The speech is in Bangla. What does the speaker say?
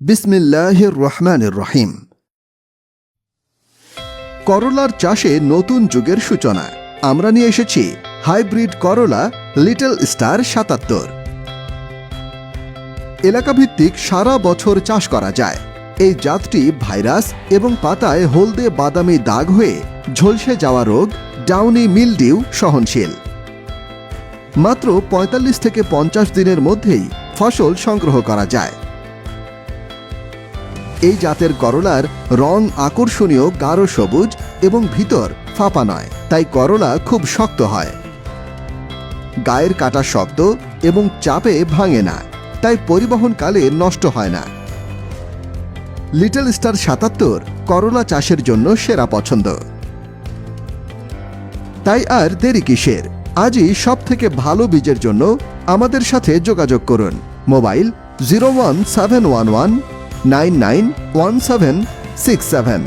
বিসমিল্লাহির রহমানির রহিম। করলার চাষে নতুন যুগের সূচনা। আমরা নিয়ে এসেছি হাইব্রিড করলা লিটল স্টার সাতাত্তর। এলাকাভিত্তিক সারা বছর চাষ করা যায়। এই জাতটি ভাইরাস এবং পাতায় হলদে বাদামি দাগ হয়ে ঝলসে যাওয়া রোগ ডাউনি মিলডিউ সহনশীল। মাত্র ৪৫ থেকে পঞ্চাশ দিনের মধ্যেই ফসল সংগ্রহ করা যায়। এই জাতের করলার রং আকর্ষণীয় গাঢ় সবুজ এবং ভিতর ফাঁপা নয়, তাই করলা খুব শক্ত হয়। গায়ের কাটা শক্ত এবং চাপে ভাঙে না, তাই পরিবহনকালে নষ্ট হয় না। লিটল স্টার সাতাত্তর করলা চাষের জন্য সেরা পছন্দ। তাই আর দেরি কিসের? আজই সব থেকে ভালো বীজের জন্য আমাদের সাথে যোগাযোগ করুন। Mobile zero one seven one one nine nine one seven six seven